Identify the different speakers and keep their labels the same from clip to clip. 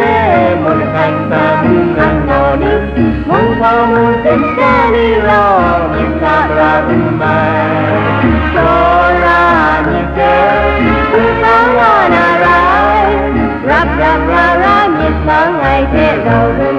Speaker 1: 예 물간담 강도는 무서운 땡땡이로 인사라는 말 소라니께 불쌍한 아라 랍랍
Speaker 2: 라라니 방아이 대로를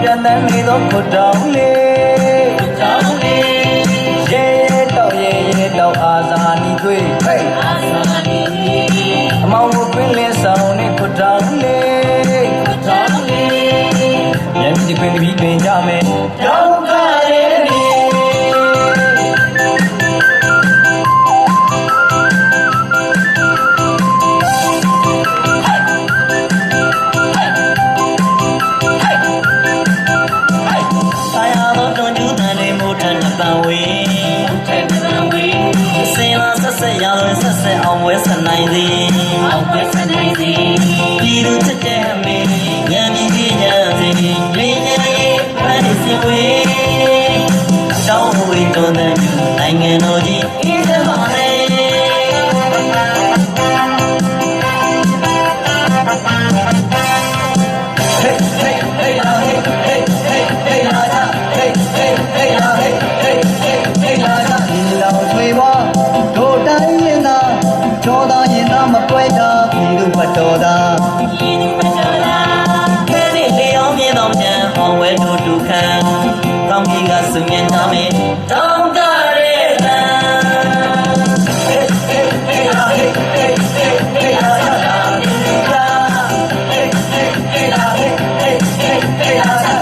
Speaker 2: ပြန်တန်းနေသောခုတောင်းလေ မိုး
Speaker 3: ထန်နှပန်ဝေးထန်နှပန်ဝေးစင်လာဆက်ဆက်ရလွယ်ဆက်ဆက်အောင်ဝဲဆနိုင်သည်အောင်ဝဲဆနိုင်သည်ပြည်သူချစ်တဲ့အမေညံမြင့်ကြစီရင်းရင်းရေးဖန်စီဝေးတောင်းဝေးတွန်တဲ့နိုင်ငံတော်ကြီး
Speaker 2: ကြောသားရင်သာမပွဲတာဒီလိုမတော်တာ
Speaker 3: ပြည်သူမကြလားခဲနေလေအောင်မြေတော်ပြန်အောင်ဝဲတို့ဒုက္ခကောင်းကြီးကစုမြင်ထားမယ်တောင်းတရဲတန်
Speaker 2: Hey, hey, hey, la, hey, hey, hey, hey, la, la, la. Hey, hey, hey, la, hey, hey,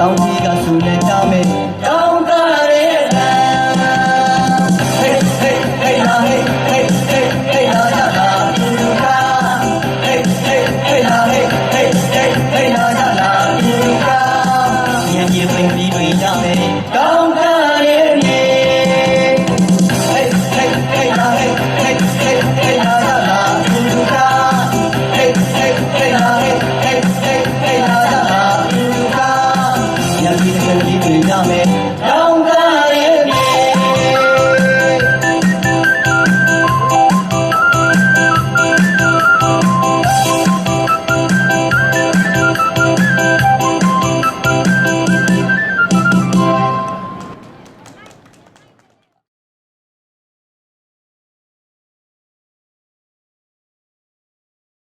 Speaker 3: တောင်းကြီးကဆူလဲကြမယ်